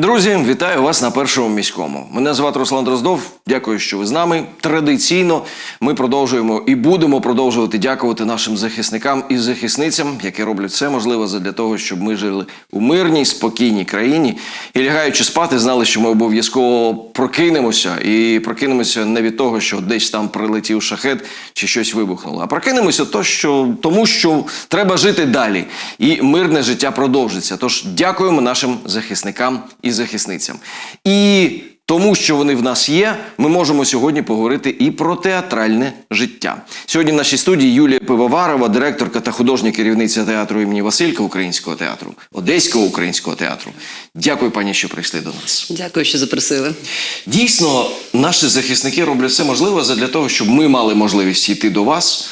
Друзі, вітаю вас на першому міському. Мене звати Руслан Дроздов. Дякую, що ви з нами. Традиційно ми продовжуємо і будемо продовжувати дякувати нашим захисникам і захисницям, які роблять все можливе для того, щоб ми жили у мирній, спокійній країні і лягаючи спати, знали, що ми обов'язково прокинемося і прокинемося не від того, що десь там прилетів шахет чи щось вибухнуло, а прокинемося то, що тому, що треба жити далі, і мирне життя продовжиться. Тож дякуємо нашим захисникам і захисницям. І тому, що вони в нас є, ми можемо сьогодні поговорити і про театральне життя. Сьогодні в нашій студії Юлія Пивоварова, директорка та художня керівниця театру імені Василька Українського театру, Одеського українського театру. Дякую, пані, що прийшли до нас. Дякую, що запросили. Дійсно, наші захисники роблять все можливе для того, щоб ми мали можливість йти до вас.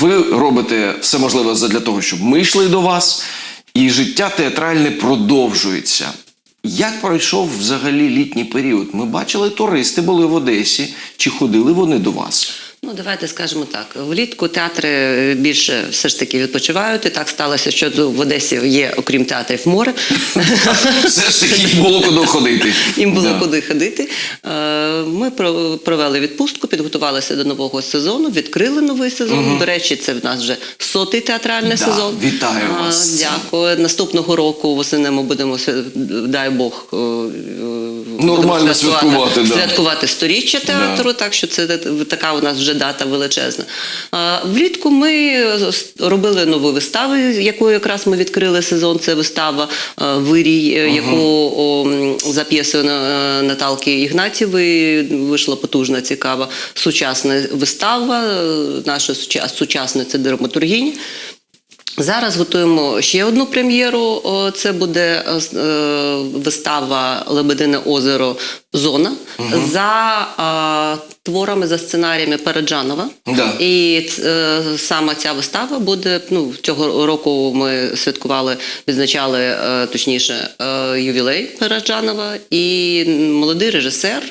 Ви робите все можливе для того, щоб ми йшли до вас, і життя театральне продовжується. Як пройшов взагалі літній період? Ми бачили, туристи були в Одесі. Чи ходили вони до вас? Ну, давайте скажемо так. Влітку театри більше все ж таки відпочивають. І так сталося, що в Одесі є, окрім театрів, море. Все ж таки було куди ходити. Їм було Да. куди ходити. Е, Ми про- провели відпустку, підготувалися до нового сезону, відкрили новий сезон. До речі, це в нас вже сотий театральний Да, сезон. вітаю вас. Дякую. Наступного року восени ми будемо дай Бог. е, е, Нормально будемо святкувати, да. святкувати сторіччя театру, так що це така у нас вже дата величезна. Влітку ми робили нову виставу, яку якраз ми відкрили сезон. Це вистава е, Вирій, ага. яку о, за п'єсою е, Наталки Ігнатєвої вийшла потужна, цікава сучасна вистава. е, Наша суча- сучасна це драматургіні. Зараз готуємо ще одну прем'єру. Це буде е, е, вистава Лебедине озеро Зона за е, творами за сценаріями Переджанова. Да. І е, саме ця вистава буде. Ну цього року ми святкували, відзначали е, точніше е, ювілей Переджанова і молодий режисер.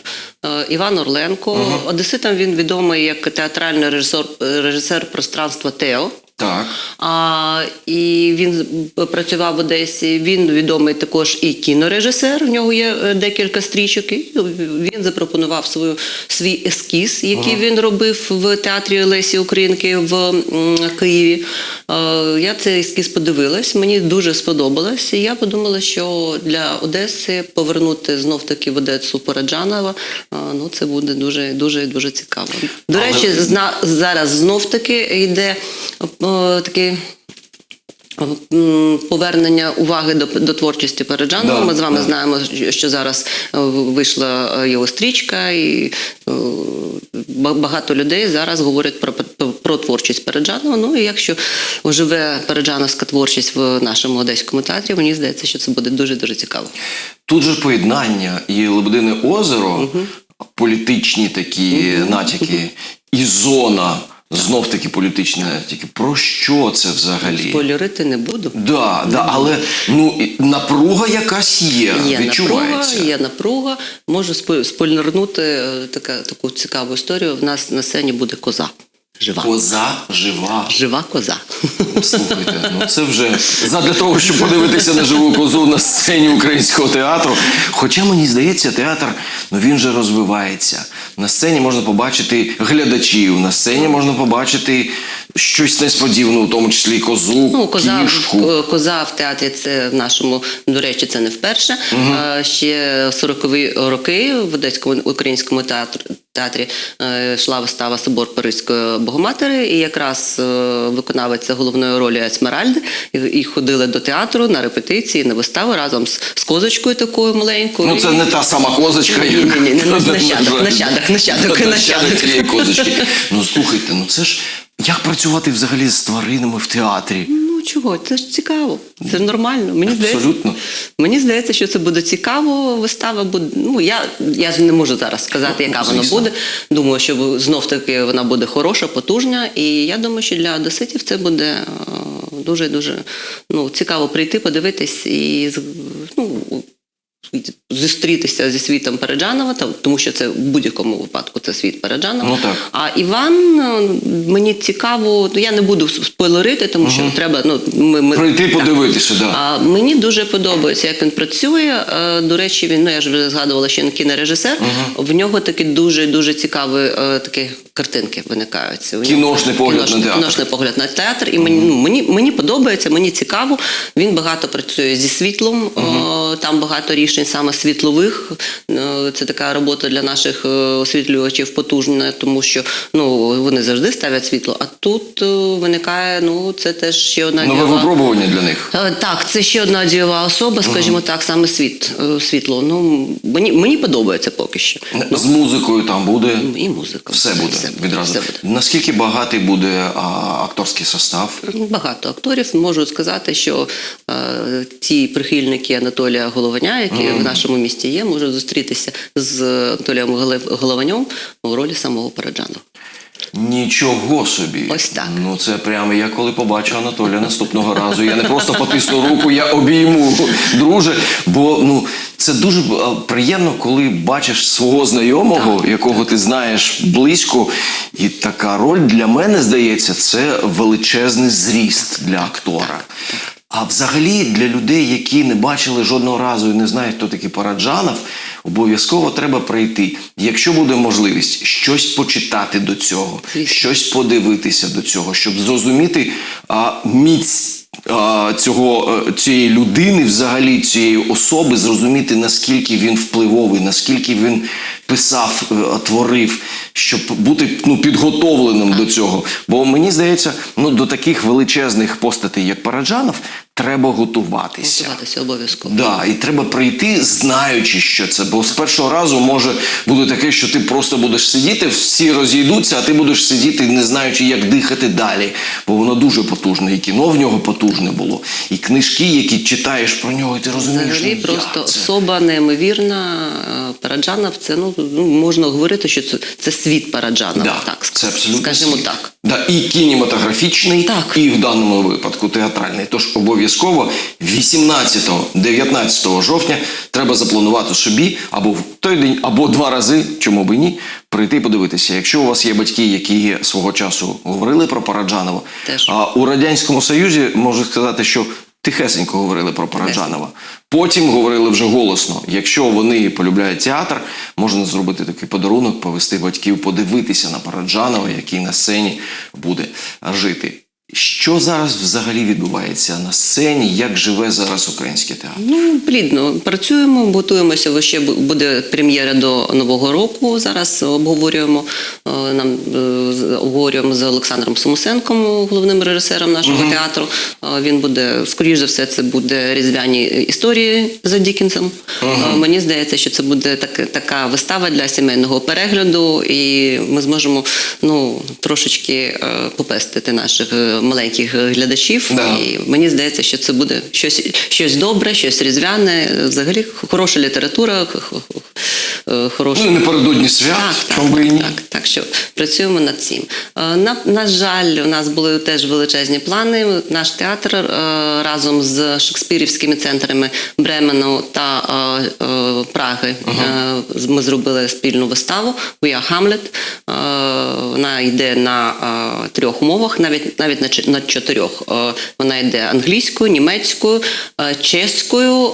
е, Іван Орленко, Одеситам він відомий як театральний режисер, режисер пространства Тео. Так. А, і він працював в Одесі. Він відомий також і кінорежисер. В нього є е, декілька стрічок. І він запропонував свою свій ескіз, який він робив в театрі Лесі Українки в Києві. Е, Я цей ескіз подивилась. Мені дуже сподобалось. І я подумала, що для Одеси повернути знов таки в Одесу Параджанова, е, ну це буде дуже дуже дуже цікаво. До Але- речі, зна, зараз знов таки йде о, такий. Повернення уваги до, до творчості Переджанова. Да, Ми з вами да. знаємо, що зараз е, вийшла його стрічка, і е, багато людей зараз говорять про, про, творчість Переджанова. Ну і якщо живе переджановська творчість в нашому одеському театрі, мені здається, що це буде дуже дуже цікаво. Тут же поєднання і Лебедине озеро, політичні такі натяки, і зона, знов таки політичні натяки. Про що це взагалі? Спойлерити не буду. Да, да, але ну напруга якась є, Є відчувається. напруга, є напруга. Можу спо- спойлернути е, така, таку цікаву історію. В нас на сцені буде коза. Жива. Коза жива. Жива коза. Слухайте, ну це вже задля того, щоб подивитися на живу козу на сцені українського театру. Хоча мені здається, театр ну він же розвивається. На сцені можна побачити глядачів, на сцені можна побачити щось несподіване, у тому числі козу, Ну, коза, кішку. в- коза в театрі це в нашому, до речі, це не вперше. Е, Ще 40-ві роки в Одеському українському театрі, театрі е, йшла вистава Собор Паризької Богоматері, і якраз е, виконавиця головної ролі Есмеральди і, ходили до театру на репетиції, на вистави разом з, з козочкою такою маленькою. Ну, це не та сама козочка, Ні, ні, ні, нащадок, жаль. нащадок, нащадок, нащадок. цієї козочки. Ну слухайте, ну це ж як працювати взагалі з тваринами в театрі? Ну чого? Це ж цікаво. Це нормально. Мені Абсолютно. здається, мені здається, що це буде цікаво. Вистава буде. Ну я, я ж не можу зараз сказати, яка вона буде. Думаю, що знов таки вона буде хороша, потужна. І я думаю, що для одеситів це буде дуже дуже ну, цікаво прийти, подивитись і ну, зустрітися зі світом Параджанова, там- тому що це в будь-якому випадку це світ Параджанова. Ну, так. А Іван е, мені цікаво, ну я не буду спойлерити, тому що треба. Ну ми, ми Прийти так. подивитися, да. А мені дуже подобається, як він працює. Е, До речі, він ну я ж вже згадувала, що він кінорежисер. В нього такі дуже дуже цікаві е, такі картинки виникають. У нього Кіношний погляд на кіношний- театр. Кіношний погляд на театр. І мені ну, мені мені подобається, мені цікаво. Він багато працює зі світлом. О, там багато рішень саме світлових. Е, Це така робота для наших е, освітлювачів потужна, тому що ну вони завжди ставлять світло. А тут е, виникає ну це теж ще одна Нове дієва- випробування для них. Так, це ще одна дієва особа, скажімо так, саме світ, світло. Ну мені, мені подобається поки що. Ну, З музикою там буде. і музика. Все буде відразу. Все буде. Наскільки багатий буде а, акторський состав? Багато акторів можу сказати, що е, ті прихильники Анатолія Голованя, які в нашому місті є, можуть зустрітися з Анатолієм Голованем у ролі самого Параджанова. Нічого собі. Ось так. Ну це прямо я коли побачу Анатолія наступного разу. Я не просто потисну руку, я обійму, друже. Бо ну це дуже приємно, коли бачиш свого знайомого, якого ти знаєш близько. І така роль для мене здається, це величезний зріст для актора. А взагалі для людей, які не бачили жодного разу і не знають, хто такий Параджанов, обов'язково треба прийти. Якщо буде можливість, щось почитати до цього, щось подивитися до цього, щоб зрозуміти а, міць. а, Цього е, цієї людини, взагалі цієї особи, зрозуміти наскільки він впливовий, наскільки він писав, е, творив, щоб бути ну підготовленим до цього. Бо мені здається, ну до таких величезних постатей, як Параджанов, треба готуватися. Готуватися обов'язково. Да, і треба прийти, знаючи, що це. Бо з першого разу може бути таке, що ти просто будеш сидіти, всі розійдуться, а ти будеш сидіти, не знаючи, як дихати далі. Бо воно дуже потужне. І кіно в нього потужне було, і книжки, які читаєш про нього, і ти розумієш. Взагалі ну, просто це? особа неймовірна. Е, Параджанов це ну, ну можна говорити, що це, це світ Параджанова. Да, так, це абсолютно скажімо світ. так. Да, і кінематографічний, Так. і в даному випадку театральний. Тож обов'язково 18-19 жовтня треба запланувати собі або в той день, або два рази, чому би ні, прийти подивитися. Якщо у вас є батьки, які свого часу говорили про Параджанова, Теж. а у радянському союзі можу сказати, що тихесенько говорили про Параджанова. Потім говорили вже голосно. Якщо вони полюбляють театр, можна зробити такий подарунок, повести батьків, подивитися на Параджанова, який на сцені буде жити. Що зараз взагалі відбувається на сцені? Як живе зараз український театр? Ну, плідно працюємо, готуємося. бо Ще бу- буде прем'єра до Нового року. Зараз обговорюємо. е, Нам е, обговорюємо з Олександром Сумусенком, головним режисером нашого театру. Е, Він буде, скоріш за все, це буде різдвяні історії за Дікінсом. Е, Мені здається, що це буде так, така вистава для сімейного перегляду, і ми зможемо ну, трошечки попестити наших маленьких глядачів. Да. І мені здається, що це буде щось, щось добре, щось різдвяне. Взагалі хороша література, х- х- х- хороша. Ну напередодні свят, Так, і ні. так, так що працюємо над цим. Е, На, на жаль, у нас були теж величезні плани. Наш театр е, разом з шекспірівськими центрами Бремену та е, е, Праги е, з- ми зробили спільну виставу We are Hamlet. Е, Вона йде на е, трьох мовах, навіть навіть на, чотирьох. Е, Вона йде англійською, німецькою, е, чеською.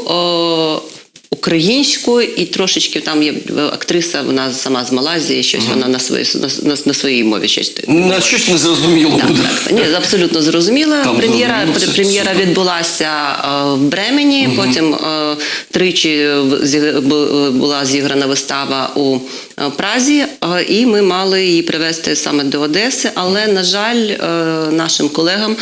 Е, Українською і трошечки там є актриса, вона сама з Малайзії, щось вона на своїй на, на, на своїй мові щось. На щось незрозуміло Так, так, ні, абсолютно зрозуміла. Там Прем'єра, зрозуміло, прем'єра відбулася е, в Бремені, потім е, тричі була зіграна вистава у е, Празі, е, і ми мали її привезти саме до Одеси. Але, на жаль, е, нашим колегам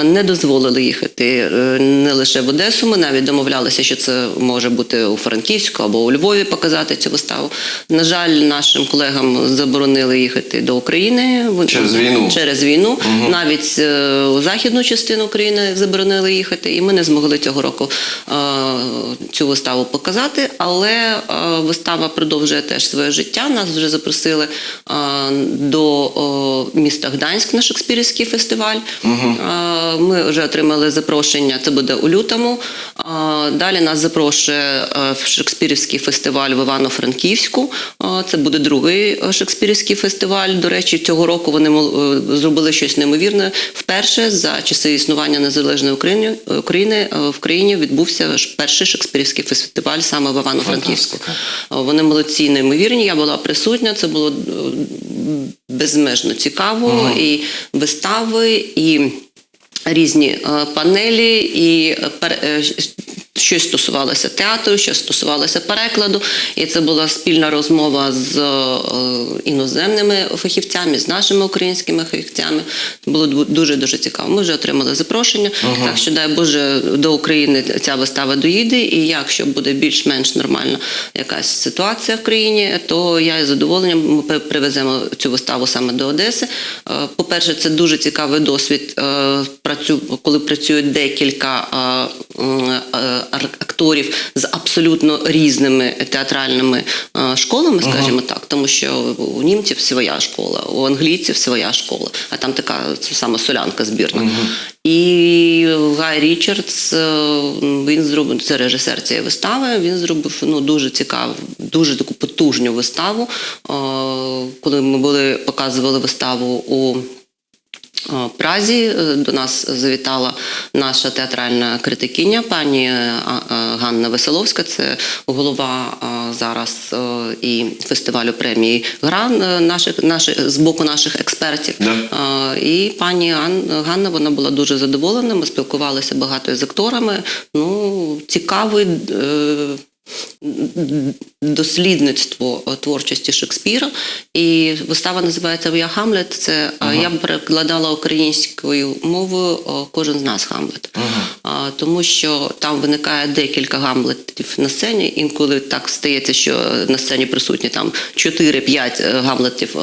е, не дозволили їхати е, не лише в Одесу. Ми навіть домовлялися, що це може бути у Франківську або у Львові показати цю виставу. На жаль, нашим колегам заборонили їхати до України Через війну. через війну. Навіть е, у західну частину України заборонили їхати, і ми не змогли цього року е, цю виставу показати. Але е, вистава продовжує теж своє життя. Нас вже запросили е, до міста Гданськ на Шекспірівський фестиваль. Е, Ми вже отримали запрошення, це буде у лютому. Е, Далі нас запрошує е, в Шекспірівський фестиваль в Івано-Франківську. Е, Це буде другий Шекспірівський фестиваль. До речі, цього року вони зробили щось неймовірне. Вперше за часи існування незалежної України, України в країні відбувся перший Шекспірівський фестиваль саме в Івано-Франківську. Вони молодці, неймовірні. Я була присутня. Це було е, безмежно цікаво. І вистави, і різні е, панелі, і е, щось стосувалося театру, щось стосувалося перекладу. І це була спільна розмова з е, іноземними фахівцями, з нашими українськими фахівцями. Було дуже дуже цікаво. Ми вже отримали запрошення. Так що дай Боже до України ця вистава доїде. І якщо буде більш-менш нормальна якась ситуація в країні, то я із задоволенням ми привеземо цю виставу саме до Одеси. Е, По-перше, це дуже цікавий досвід, е, коли працюють декілька акторів з абсолютно різними театральними е, школами, скажімо так, тому що у німців своя школа, у англійців своя школа, а там така це саме солянка збірна. І Гай Річардс, е, він зробив це режисер цієї вистави. Він зробив ну дуже цікаву, дуже таку потужну виставу. Е, Коли ми були показували виставу у Празі е, до нас завітала наша театральна критикиня, пані е, е, Ганна Веселовська. Це голова е, зараз е, і фестивалю премії Гран е, наших, наших з боку наших експертів. Да. Е, І пані Ан- Ганна вона була дуже задоволена. Ми спілкувалися багато з акторами. Ну цікавий. Дослідництво творчості Шекспіра, і вистава називається Я Хамлет. Це е, я б перекладала українською мовою е, кожен з нас Хамлет, А, тому що там виникає декілька гамлетів на сцені. Інколи так стається, що на сцені присутні там 4-5 е, гамлетів е,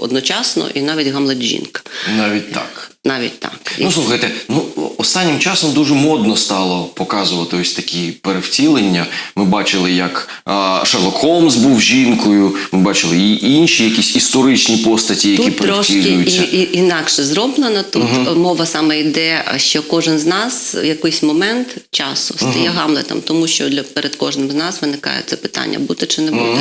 одночасно, і навіть гамлет жінка. Навіть так. Навіть так. Ну слухайте, ну останнім часом дуже модно стало показувати ось такі перевтілення. Ми бачили, як а, Шерлок Холмс був жінкою. Ми бачили і інші якісь історичні постаті, які Тут трошки і, і, інакше зроблено. Тут мова саме йде, що кожен з нас в якийсь момент часу стає гамлетом, тому що для перед кожним з нас виникає це питання бути чи не бути.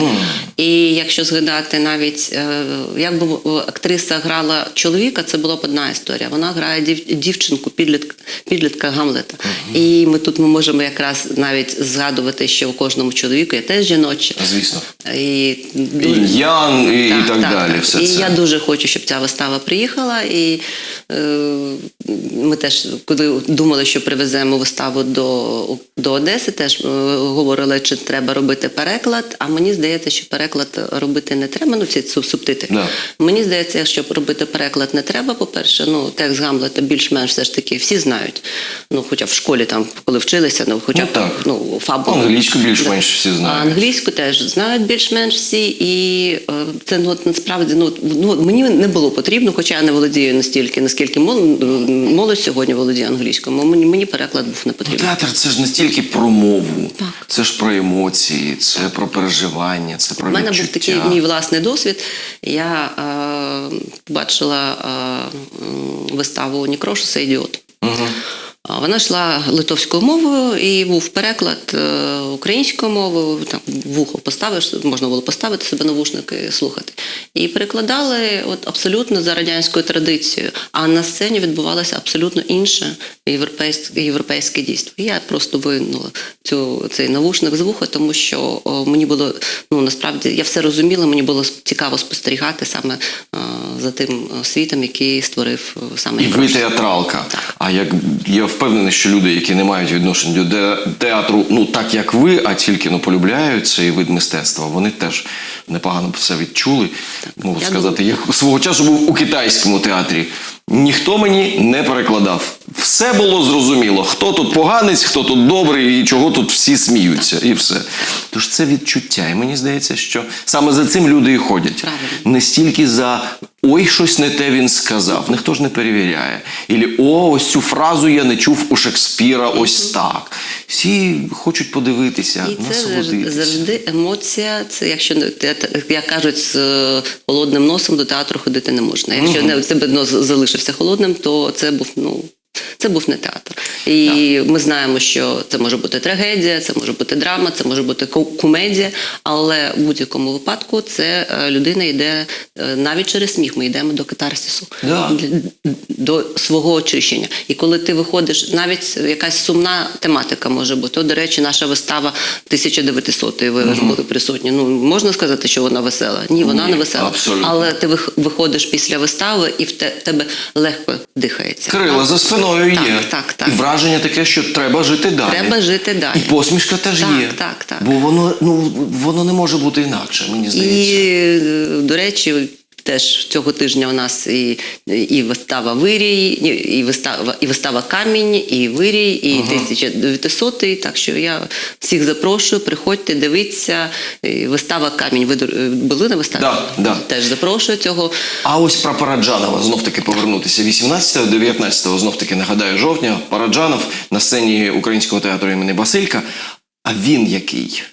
І якщо згадати навіть е, як би е, актриса грала чоловіка, це була б одна історія. Вона грає дів, дівчинку, підлітка, підлітка Гамлета. І ми тут ми можемо якраз навіть згадувати, що у кожному чоловіку є теж жіноче. Звісно. І І Ян, і, і так, далі. так. Все і це. я дуже хочу, щоб ця вистава приїхала. І е, ми теж, коли думали, що привеземо виставу до, до Одеси, теж е, говорили, чи треба робити переклад. А мені здається, що переклад робити не треба. Ну, ці суб- субтитри. Да. Мені здається, що робити переклад не треба. По-перше, ну текст Гамлета більш-менш все ж таки всі знають. Ну, хоча в школі там, коли вчилися, ну хоча Ну, так. ну, фабулу. Англійську більш-менш всі А знають. англійську теж знають більш-менш всі, і е, це ну, насправді ну, ну мені не було потрібно, хоча я не володію настільки, наскільки мол- молодь сьогодні володіє англійською. Мені, мені переклад був не Ну, потрібен. театр це ж не стільки про мову, Так. це ж про емоції, це про переживання, це про У мене був такий мій власний досвід. Я е, бачила е, виставу Нікрошуса ідіот. Угу. Вона йшла литовською мовою і був переклад е, українською мовою. Там вухо поставиш, можна було поставити себе навушники і слухати. І перекладали от абсолютно за радянською традицією. А на сцені відбувалося абсолютно інше європейське, європейське дійство. Я просто винула цю цей навушник з вуха, тому що о, мені було ну насправді я все розуміла. Мені було цікаво спостерігати саме е, за тим е, світом, який створив е, саме І ви театралка. А як я впевнений, що люди, які не мають відношення до театру, ну так як ви, а тільки ну полюбляють цей вид мистецтва, вони теж непогано все відчули. Можу Я сказати, я свого часу був у китайському театрі. Ніхто мені не перекладав. Все було зрозуміло, хто тут поганець, хто тут добрий і чого тут всі сміються, і все. Тож це відчуття. І мені здається, що саме за цим люди і ходять. Правильно. Не стільки за Ой, щось не те він сказав. Ніхто ж не перевіряє. Ілі о, ось цю фразу я не чув у Шекспіра, ось так. Всі хочуть подивитися, І це завжди, насолодитися. завжди емоція. Це якщо не як кажуть, з е, холодним носом до театру ходити не можна. Якщо не в тебе нос залишився холодним, то це був ну. Це був не театр, і ми знаємо, що це може бути трагедія, це може бути драма, це може бути комедія. Але в будь-якому випадку це е, людина йде е, навіть через сміх. Ми йдемо до катарсису, Да. До свого очищення. І коли ти виходиш, навіть якась сумна тематика може бути. От, до речі, наша вистава 1900-ї, ви ж були присутні. Ну можна сказати, що вона весела? Ні, вона Ні, не весела. абсолютно. Але ти вих- виходиш після вистави, і в тебе легко дихається. Крила за спиною Так, є. так, так. І враження таке, що треба жити далі. Треба жити далі. І посмішка теж Так, є. так, так. Бо воно, ну, воно не може бути інакше, мені здається. І, е, до речі, теж цього тижня у нас і, і вистава Вирій, і вистава, і вистава Камінь, і Вирій, і 1900 Так що я всіх запрошую, приходьте, дивіться. Вистава Камінь. Ви були на виставі? Да, да. Теж запрошую цього. А ось про Параджанова знов таки повернутися. 18-19, знов таки нагадаю, жовтня Параджанов на сцені Українського театру імені Басилька. А він який?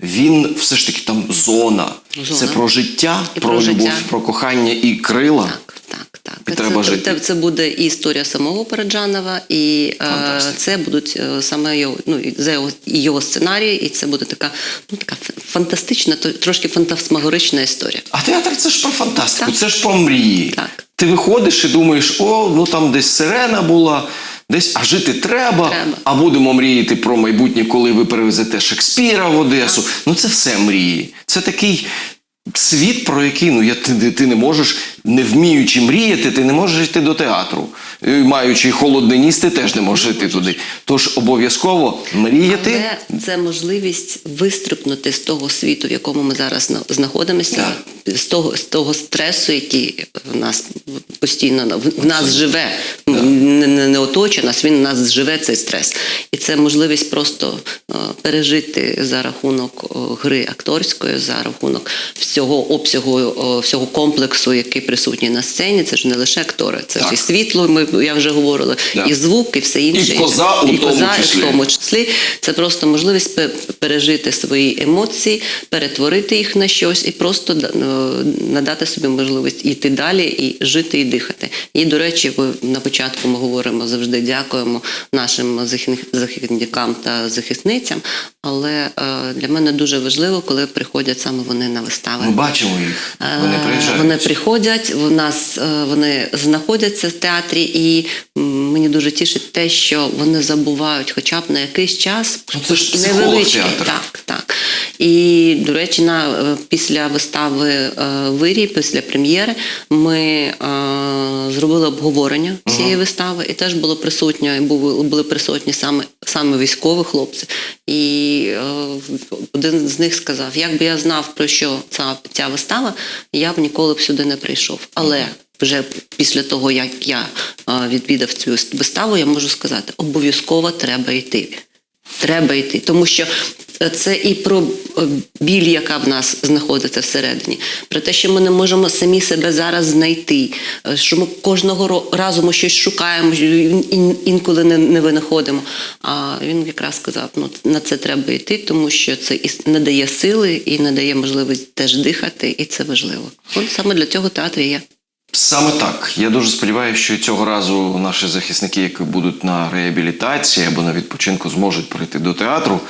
Він все ж таки там зона. Зона. Це про життя, І про, про любов, життя. про кохання і крила. Так, так, так. І треба це, жити. Це, це буде і історія самого Параджанова, і е, це будуть е, саме його, ну, за його, сценарій, і це буде така, ну, така фантастична, трошки фантасмагорична історія. А театр це ж про фантастику, Так. це ж про мрії. Так. Ти виходиш і думаєш, о, ну там десь сирена була, десь, а жити треба, Треба. а будемо мріяти про майбутнє, коли ви перевезете Шекспіра в Одесу. Ну це все мрії. Це такий світ, про який ну, я, ти, ти не можеш, не вміючи мріяти, ти не можеш йти до театру. Маючи холодний ніс, ти теж не можеш йти туди. Тож обов'язково мріяти. Але це можливість вистрибнути з того світу, в якому ми зараз зна- знаходимося, з того, з того стресу, який в нас постійно в, нас живе, не, не, не оточує нас, він в нас живе цей стрес. І це можливість просто е, пережити за рахунок гри акторської, за рахунок всього обсягу, всього комплексу, який присутній на сцені. Це ж не лише актори, це ж і світло. Ми я вже говорила, Да. і звук, і все інше. І коза у і тому коза, числі. в тому числі. Це просто можливість пережити свої емоції, перетворити їх на щось і просто е, надати собі можливість йти далі і жити і дихати. І, до речі, на початку ми говоримо завжди дякуємо нашим захисникам та захисницям. Але е, для мене дуже важливо, коли приходять саме вони на вистави. Ми бачимо їх, вони Е, приїжджають. Вони приходять, в нас е, вони знаходяться в театрі, і мені дуже тішить те, що вони забувають хоча б на якийсь час Ну, це ж невеличкий. Так, так. І, до речі, на, е, після вистави е, Вирій, після прем'єри, ми е, зробили обговорення цієї вистави, і теж було присутньо, і були, були присутні саме, саме військові хлопці. І е, один з них сказав: як би я знав, про що ця, ця вистава, я б ніколи б сюди не прийшов. Але вже після того, як я е, відвідав цю виставу, я можу сказати, обов'язково треба йти. Треба йти, тому що е, це і про е, біль, яка в нас знаходиться всередині, про те, що ми не можемо самі себе зараз знайти, е, що ми кожного разу ми щось шукаємо, інколи не, не винаходимо. А він якраз сказав: ну на це треба йти, тому що це і надає сили і надає можливість теж дихати, і це важливо. От саме для цього театр є. Саме так. Я дуже сподіваюся, що цього разу наші захисники, які будуть на реабілітації або на відпочинку, зможуть прийти до театру,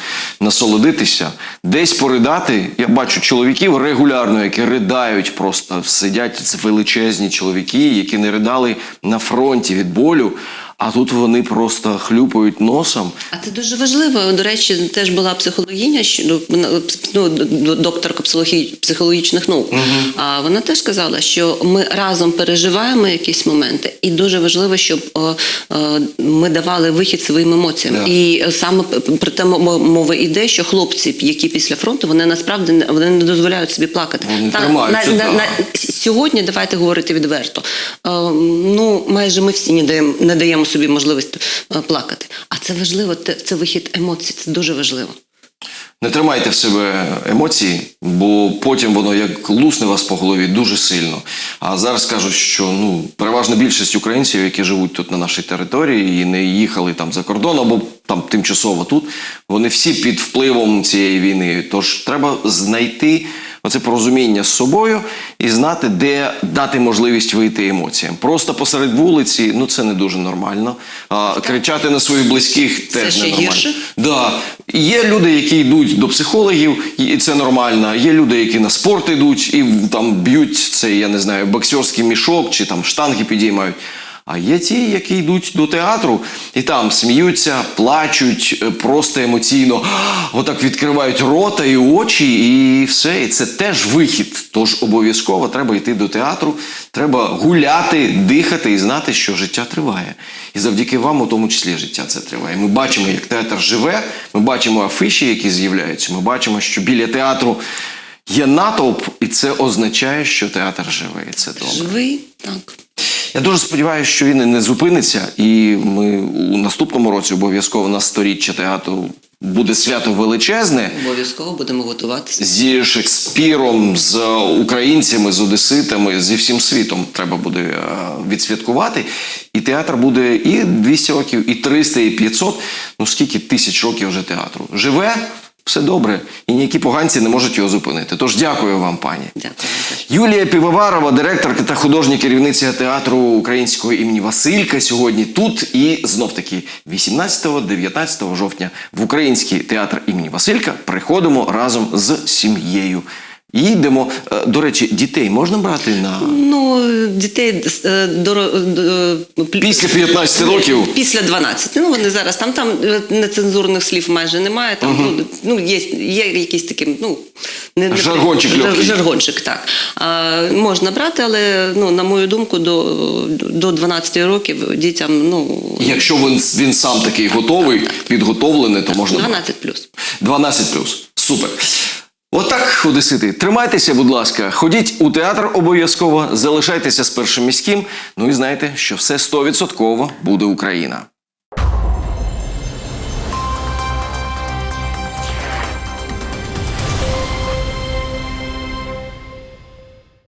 насолодитися, десь поридати. Я бачу чоловіків регулярно, які ридають просто сидять величезні чоловіки, які не ридали на фронті від болю. А тут вони просто хлюпають носом. А це дуже важливо. До речі, теж була психологиня, ну, ну, докторка психологі- психологічних наук. А вона теж сказала, що ми разом переживаємо якісь моменти, і дуже важливо, щоб о, о, ми давали вихід своїм емоціям. Да. І саме п- п- про те мо- мова йде, що хлопці, які після фронту, вони насправді вони не дозволяють собі плакати. Вони тримаються, да. Сьогодні давайте говорити відверто. Е, Ну, майже ми всі не даємо, не даємо собі можливість е, плакати. А це важливо, це вихід емоцій, це дуже важливо. Не тримайте в себе емоції, бо потім воно як лусне вас по голові дуже сильно. А зараз кажуть, що ну переважна більшість українців, які живуть тут на нашій території і не їхали там за кордон або там тимчасово тут, вони всі під впливом цієї війни. Тож треба знайти оце порозуміння з собою і знати, де дати можливість вийти емоціям. Просто посеред вулиці, ну це не дуже нормально. А, кричати на своїх близьких Це теж ще не нормально. гірше? Да. Є люди, які йдуть до психологів, і це нормально. Є люди, які на спорт йдуть і там б'ють цей, я не знаю, боксерський мішок чи там штанги підіймають. А є ті, які йдуть до театру і там сміються, плачуть е, просто емоційно, отак відкривають рота і очі, і все. І це теж вихід. Тож обов'язково треба йти до театру, треба гуляти, дихати і знати, що життя триває. І завдяки вам, у тому числі, життя це триває. Ми бачимо, як театр живе, ми бачимо афіші, які з'являються. Ми бачимо, що біля театру є натовп, і це означає, що театр живе. І це добре. Живий, так. Я дуже сподіваюся, що він не зупиниться, і ми у наступному році обов'язково на сторіччя театру буде свято величезне. Обов'язково будемо готуватися. Зі Шекспіром, з українцями, з одеситами, зі всім світом треба буде е, відсвяткувати. І театр буде і 200 років, і 300, і 500. Ну скільки тисяч років вже театру живе, все добре, і ніякі поганці не можуть його зупинити. Тож дякую вам, пані. Дякую. Юлія Півоварова, директорка та художня керівниця театру українського імені Василька, сьогодні тут і знов таки 18-19 жовтня в український театр імені Василька приходимо разом з сім'єю. І йдемо. Е, До речі, дітей можна брати на Ну, дітей е, доро- е, Після 15 років? Після 12. Ну, вони зараз там, там нецензурних слів майже немає. Там ну, ну, є, є якісь такі, ну, не, не Жаргончик жар- легкий. Жаргончик, так. А, можна брати, але ну, на мою думку, до, до 12 років дітям ну, якщо він, він сам такий готовий, підготовлений, то можна брати. 12 плюс. 12 плюс. Супер. Отак, одесити, тримайтеся, будь ласка, ходіть у театр обов'язково, залишайтеся з першим міським. Ну і знайте, що все 100% буде Україна.